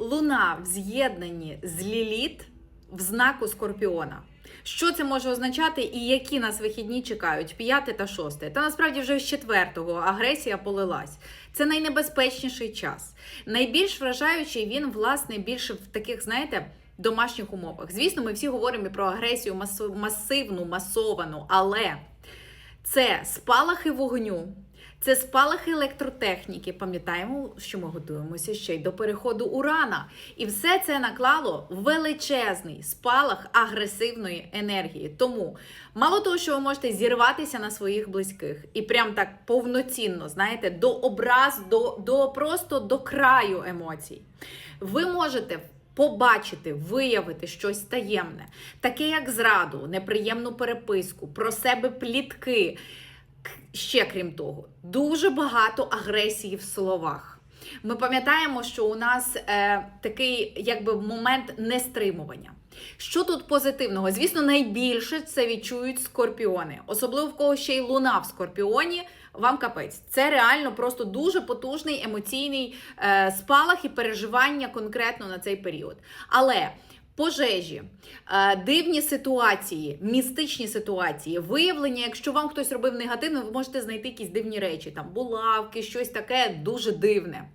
Луна в з'єднанні з Ліліт в знаку Скорпіона. Що це може означати і які нас вихідні чекають? П'яте та шосте. Та насправді вже з четвертого агресія полилась. Це найнебезпечніший час. Найбільш вражаючий він, власне, більше в таких, знаєте, домашніх умовах. Звісно, ми всі говоримо і про агресію масивну, масовану, але це спалахи вогню, це спалахи електротехніки. Пам'ятаємо, що ми готуємося ще й до переходу урана. І все це наклало величезний спалах агресивної енергії. Тому мало того, що ви можете зірватися на своїх близьких і прям так повноцінно, знаєте, до образ, до, до просто до краю емоцій. Ви можете побачити, виявити щось таємне, таке як зраду, неприємну переписку, про себе плітки. Ще крім того, дуже багато агресії в словах. Ми пам'ятаємо, що у нас е, такий якби момент нестримування. Що тут позитивного? Звісно, найбільше це відчують скорпіони, особливо в кого ще й луна в скорпіоні. Вам капець. Це реально просто дуже потужний емоційний е, спалах і переживання конкретно на цей період. Але пожежі, е, дивні ситуації, містичні ситуації, виявлення, якщо вам хтось робив негативно, ви можете знайти якісь дивні речі, там булавки, щось таке дуже дивне.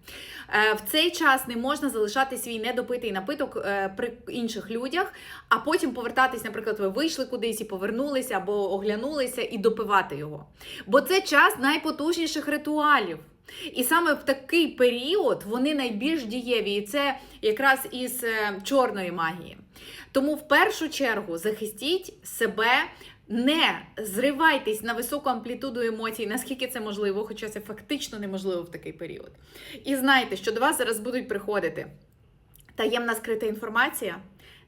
Е, В цей час не можна залишати свій недопитий напиток е, при інших людях, а потім повертатись, наприклад, ви вийшли кудись і повернулися або оглянулися і допивати його. Бо це час найпотужніших ритуалів. І саме в такий період вони найбільш дієві, і це якраз із е, чорної магії. Тому в першу чергу захистіть себе, не зривайтесь на високу амплітуду емоцій, наскільки це можливо, хоча це фактично неможливо в такий період. І знайте, що до вас зараз будуть приходити таємна скрита інформація.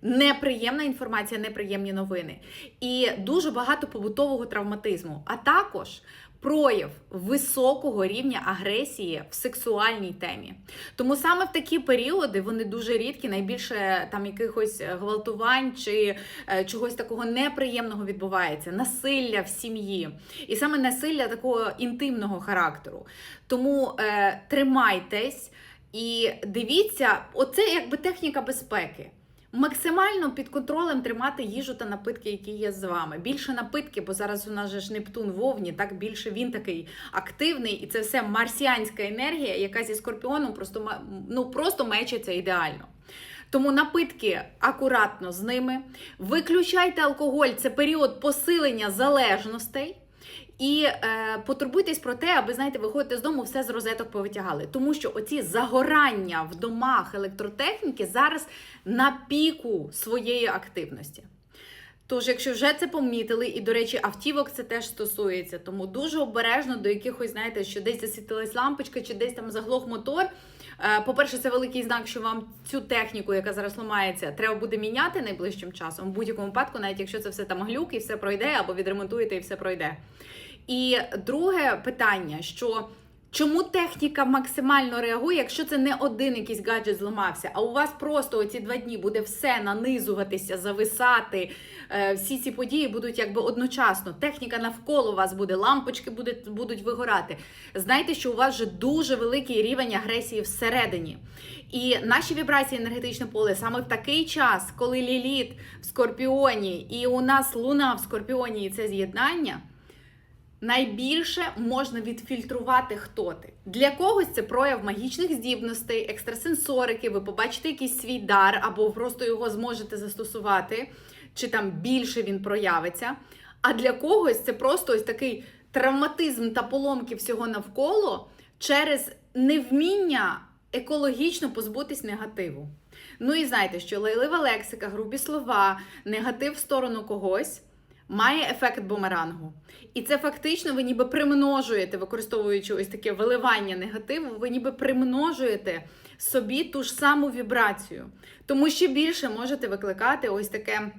Неприємна інформація, неприємні новини. І дуже багато побутового травматизму, а також прояв високого рівня агресії в сексуальній темі. Тому саме в такі періоди вони дуже рідкі, найбільше там якихось е, гвалтувань чи е, чогось такого неприємного відбувається, насилля в сім'ї, і саме насилля такого інтимного характеру. Тому е, тримайтесь і дивіться, оце якби техніка безпеки. Максимально під контролем тримати їжу та напитки, які є з вами. Більше напитки, бо зараз у нас же ж Нептун вовні, так більше він такий активний, і це все марсіанська енергія, яка зі скорпіоном просто ну просто мечиться ідеально. Тому напитки акуратно з ними. Виключайте алкоголь, це період посилення залежностей. І е, потурбуйтесь про те, аби знаєте, виходите з дому, все з розеток повитягали. Тому що оці загорання в домах електротехніки зараз на піку своєї активності. Тож, якщо вже це помітили, і, до речі, автівок це теж стосується, тому дуже обережно до якихось, знаєте, що десь засвітилась лампочка, чи десь там заглох мотор. Е, По-перше, це великий знак, що вам цю техніку, яка зараз ламається, треба буде міняти найближчим часом. В будь-якому випадку, навіть якщо це все там глюк і все пройде, або відремонтуєте і все пройде. І друге питання, що чому техніка максимально реагує, якщо це не один якийсь гаджет зламався, а у вас просто оці два дні буде все нанизуватися, зависати, е, всі ці події будуть якби одночасно. Техніка навколо вас буде, лампочки будуть, будуть вигорати. Знайте, що у вас вже дуже великий рівень агресії всередині. І наші вібрації енергетичне поле саме в такий час, коли ліліт в скорпіоні, і у нас луна в скорпіоні, і це з'єднання. Найбільше можна відфільтрувати, хто ти. Для когось це прояв магічних здібностей, екстрасенсорики, ви побачите якийсь свій дар, або просто його зможете застосувати, чи там більше він проявиться. А для когось це просто ось такий травматизм та поломки всього навколо через невміння екологічно позбутись негативу. Ну і знаєте, що лайлива лексика, грубі слова, негатив в сторону когось має ефект бумерангу. І це фактично ви ніби примножуєте, використовуючи ось таке виливання негативу, ви ніби примножуєте собі ту ж саму вібрацію. Тому ще більше можете викликати ось таке.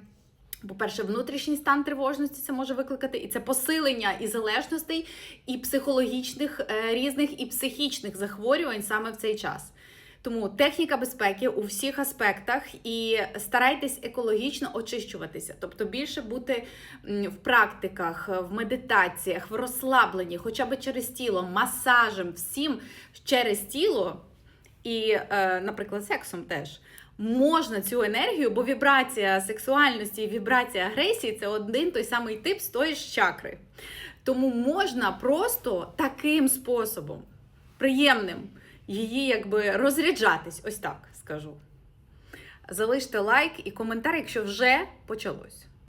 По-перше, внутрішній стан тривожності це може викликати, і це посилення і залежностей, і психологічних е, різних, і психічних захворювань саме в цей час. Тому техніка безпеки у всіх аспектах і старайтесь екологічно очищуватися, тобто більше бути в практиках, в медитаціях, в розслабленні, хоча б через тіло, масажем, всім через тіло і, е, наприклад, сексом теж. Можна цю енергію, бо вібрація сексуальності і вібрація агресії це один той самий тип з тої ж чакри. Тому можна просто таким способом, приємним її якби розряджатись, ось так скажу. Залиште лайк і коментар, якщо вже почалось.